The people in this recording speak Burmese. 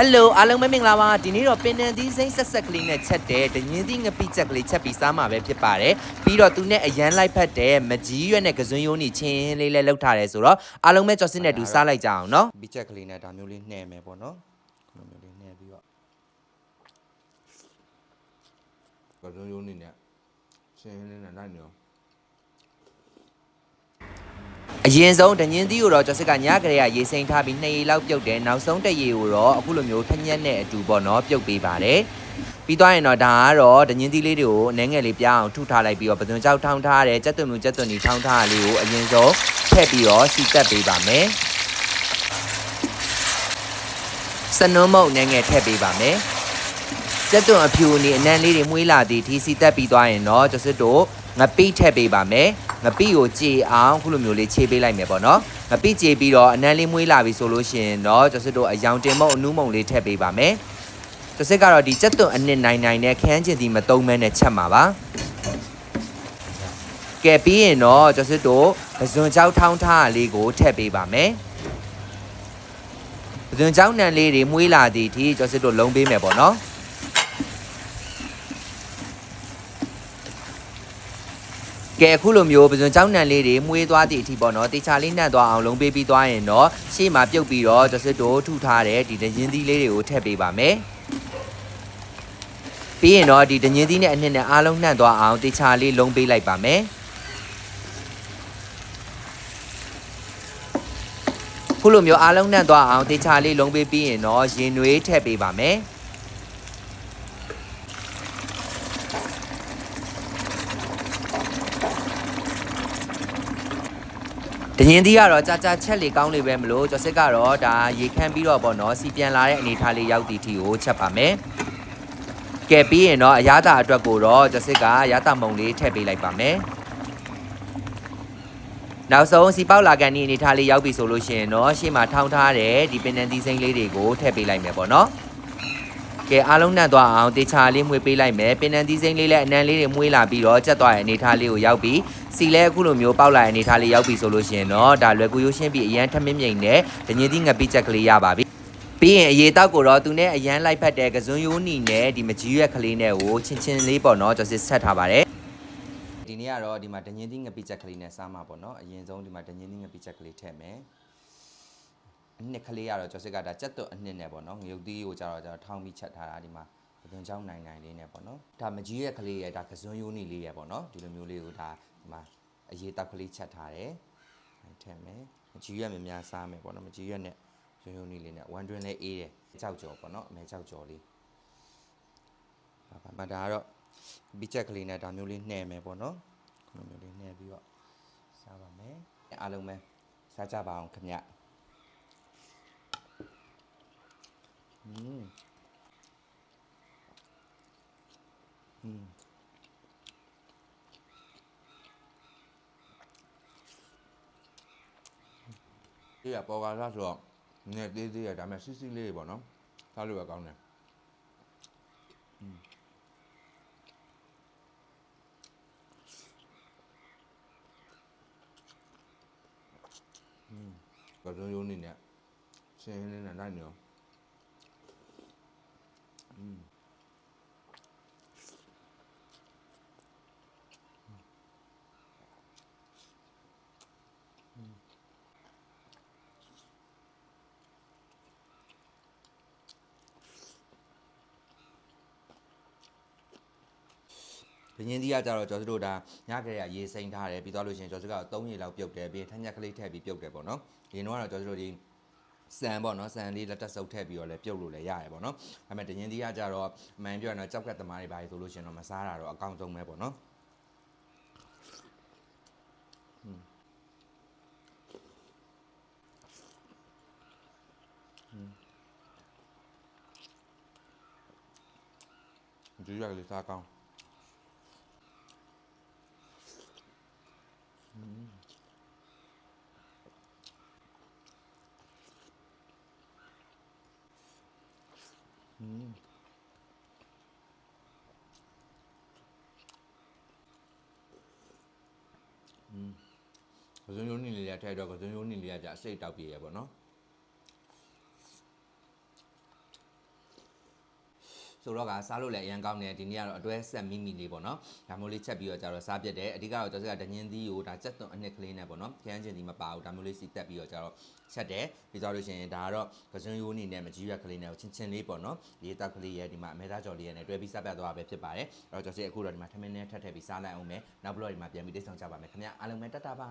ဟယ်လိုအားလုံးပဲမင်္ဂလာပါဒီနေ့တော့ပင်နန်သီးစိမ့်ဆက်ဆက်ကလေးနဲ့ချက်တဲ့ဒညင်းသီးငပိချက်ကလေးချက်ပြီးစားမှာပဲဖြစ်ပါတယ်ပြီးတော့သူနဲ့အရန်လိုက်ဖက်တဲ့မကြီးရွက်နဲ့ကစွန်းယိုးနီချင်းလေးလည်းလောက်ထားတယ်ဆိုတော့အားလုံးပဲကြော်စစ်နဲ့တူစားလိုက်ကြအောင်နော်ပိချက်ကလေးနဲ့ဒါမျိုးလေးနှဲ့မယ်ပေါ့နော်ခုလိုမျိုးလေးနှဲ့ပြီးတော့ကစုံယုံနေနဲ့ရှင်းရှင်းနဲ့နိုင်နေရော အရင်ဆုံးဒညင်းသီးကိုတော့ကြော်စစ်ကညကလေးကရေစိမ်ထားပြီးနှစ်ရေလောက်ပြုတ်တယ်နောက်ဆုံးတစ်ရေကိုတော့အခုလိုမျိုးထညက်နဲ့အတူပေါ့နော်ပြုတ်ပေးပါတယ်ပြီးသွားရင်တော့ဒါကတော့ဒညင်းသီးလေးတွေကိုအနှဲငယ်လေးပြားအောင်ထုထားလိုက်ပြီးတော့ပသွန်ကြောက်ထောင်းထားတယ်ကြက်သွန်မျိုးကြက်သွန်ကြီးထောင်းထားတာလေးကိုအရင်ဆုံးထည့်ပြီးတော့စီတက်ပေးပါမယ်စနုံးမုတ်နှဲငယ်ထည့်ပေးပါမယ်ကြက်သွန်အဖြူအနေအနံလေးတွေမွေးလာသည်ဒီစီတက်ပြီးသွားရင်တော့ကျော်စစ်တို့ငပိထည့်ပေးပါမယ် ငပိကိုကြေအောင်ခုလိုမျိုးလေးခြေပေးလိုက်မယ်ပေါ့နော်ငပိကြေပြီးတော့အနံလေးမွေးလာပြီဆိုလို့ရှိရင်တော့ကျော်စစ်တို့အယောင်တင်မုတ်အနူးမုံလေးထည့်ပေးပါမယ်ကျော်စစ်ကတော့ဒီကြက်သွန်အနစ်နိုင်နိုင်နဲ့ခန်းကျင်ဒီမသုံးမဲနဲ့ချက်မှာပါကဲပြီးရင်တော့ကျော်စစ်တို့ပဇွန်ကြောက်ထောင်းထားတာလေးကိုထည့်ပေးပါမယ်ပဇွန်ကြောက်နံလေးတွေမွေးလာသည်ဒီကျော်စစ်တို့လုံးပေးမယ်ပေါ့နော် ကဲအခုလိုမျိုးပဇွန်ကြောင်းနံလေးတွေမှုေးသွားသည့်အထိပေါ့နော်တေချာလေးနှံ့သွားအောင်လုံးပေးပြီးသွားရင်တော့ရှေ့မှာပြုတ်ပြီးတော့ကျစစ်တို့ထုထားတဲ့ဒီဒညင်းသီးလေးတွေကိုထည့်ပေးပါမယ်ပြီးရင်တော့ဒီဒညင်းသီးနဲ့အနှစ်နဲ့အားလုံးနှံ့သွားအောင်တေချာလေးလုံးပေးလိုက်ပါမယ်ခုလိုမျိုးအားလုံးနှံ့သွားအောင်တေချာလေးလုံးပေးပြီးရင်တော့ရင်နွေးထည့်ပေးပါမယ် တရင်သီးကတော့ကြာကြာချက်လေကောင်းလေပဲမလို့ကျော်စစ်ကတော့ဒါရေခမ်းပြီးတော့ပေါ့နော်စီပြန်လာတဲ့အနေထားလေးရောက်သည့်အထိကိုချက်ပါမယ်ကဲပြီးရင်တော့အရသာအတွက်ကိုတော့ကျော်စစ်ကအရသာမုံလေးထည့်ပေးလိုက်ပါမယ်နောက်ဆုံးစီပေါက်လာကန်ဒီအနေထားလေးရောက်ပြီဆိုလို့ရှိရင်တော့ရှေ့မှာထောင်းထားတဲ့ဒီပင်နန်သီးစိမ့်လေးတွေကိုထည့်ပေးလိုက်မယ်ပေါ့နော် ကဲအားလုံးနှံ့သွားအောင်တေချာလေးမှွေပေးလိုက်မယ်ပင်နန်သီးစိမ့်လေးလည်းအနံလေးတွေမှွေးလာပြီးတော့ချက်သွားတဲ့အနေထားလေးကိုရောက်ပြီးစီလဲအခုလိုမျိုးပေါက်လာတဲ့အနေထားလေးရောက်ပြီဆိုလို့ရှိရင်တော့ဒါလွယ်ကူရိုးရှင်းပြီးအရန်ထမင်းမြိန်နဲ့ဒညင်းသီးငပိချက်ကလေးရပါပြီပြီးရင်အရေးတောက်ကိုတော့သူနဲ့အရန်လိုက်ဖက်တဲ့ကစွန်းယိုးနီနဲ့ဒီမကြီးရွက်ကလေးနဲ့ကိုချင်းချင်းလေးပေါ့နော်ကျွန်တော်ဆက်ထားပါတယ်ဒီနေ့ကတော့ဒီမှာဒညင်းသီးငပိချက်ကလေးနဲ့စားမှာပေါ့နော်အရင်ဆုံးဒီမှာဒညင်းသီးငပိချက်ကလေးထည့်မယ် အနှစ်ကလေးကတော့ကျွန်တော်စစ်ကဒါကြက်သွတ်အနှစ်နဲ့ပေါ့နော်ငရုတ်သီးကိုကြတော့ကျွန်တော်ထောင်းပြီးချက်ထားတာဒီမှာပသွန်ချောင်းနိုင်နိုင်လေးနဲ့ပေါ့နော်ဒါမကြီးရွက်ကလေးရဲ့ဒါကစွန်းယိုးနီလေးရဲ့ပေါ့နော်ဒီလိုမျိုးလေးကိုဒါဒီမှာအရေးတောက်ကလေးချက်ထားတယ်။အဲထည့်မယ်။မကြီးရွက်များများစားမယ်ပေါ့နော်။မကြီးရွက်နဲ့ရုံရုံလေးလေးနဲ့ဝမ်တွင်းလေးအေးတယ်။ကြောက်ကြော်ပေါ့နော်။အမဲကြောက်ကြော်လေး။ဘာပါမဒါကတော့ဘီချက်ကလေးနဲ့ဒါမျိုးလေးနှဲ့မယ်ပေါ့နော်။ခုလိုမျိုးလေးနှဲ့ပြီးတော့စားပါမယ်။အားလုံးပဲစားကြပါအောင်ခင်ဗျ။ อืมอืม ဒီကပေါ်ကားစားဆိုတော့နည်းသေးသေးရဒါပေမဲ့စီစီလေးပေါ့နော်စားလို့ရကောင်းတယ်ကစုံယုံနေနဲ့ရှင်းရှင်းနဲ့နိုင်နေရောอืม ။ ဘင်းကြီးကကြတော့ကျော်စတို့ဒါညကလေးကရေစိမ်ထားတယ်ပြီးသွားလို့ရှိရင်ကျော်စကတော့3ရေလောက်ပြုတ်တယ်ပြီးရင်ထက်ညက်ကလေးထည့်ပြီးပြုတ်တယ်ပေါ့နော်။ဒီတော့ကတော့ကျော်စတို့ဒီ စံပေါ့နော်စံလေးလက်တက်ဆုပ်ထည့်ပြီးတော့လည်းပြုတ်လို့လည်းရတယ်ပေါ့နော်။ဒါပေမဲ့တရင်သီးကကြတော့အမှန်ပြောရရင်တော့ကြောက်ကက်သမားတွေပါဆိုလို့ရှိရင်တော့မစားတာတော့အကောင်းဆုံးပဲပေါ့နော်။ဒီရကလေးစားကောင်းอืม อืมကစုံယုံနေလေးရထဲတော့ကစုံယုံနေလေးရကြအစိတ်တောက်ပြေရပေါ့နော် ဆိုတော့ကစားလို့လည်းအရန်ကောင်းတယ်ဒီနေ့ကတော့အတွဲဆက်မိမိလေးပေါ့နော်ဒါမျိုးလေးချက်ပြီးတော့ကြတော့စားပြတ်တယ်အဓိကတော့ကျော်စကဒညင်းသီးကိုဒါစက်သွန်အနှစ်ကလေးနဲ့ပေါ့နော်ခရမ်းချင်သီးမပါဘူးဒါမျိုးလေးစီတက်ပြီးတော့ကြတော့ချက်တယ်ပြီးတော့လို့ရှိရင်ဒါကတော့ကစွန်းရိုးအနေနဲ့မကြီးရွက်ကလေးနဲ့ချင်းချင်းလေးပေါ့နော်ရေးတောက်ကလေးရဲ့ဒီမှာအမဲသားကြော်လေးရဲ့နဲ့တွဲပြီးစားပြတ်သွားတာပဲဖြစ်ပါတယ်အဲ့တော့ကျော်စအခုတော့ဒီမှာထမင်းနဲ့ထပ်ထည့်ပြီးစားလိုက်အောင်မယ်နောက်ဘလော့ဒီမှာပြန်ပြီးတိတ်ဆောင်ကြပါမယ်ခင်ဗျအားလုံးပဲတတ်တာပါ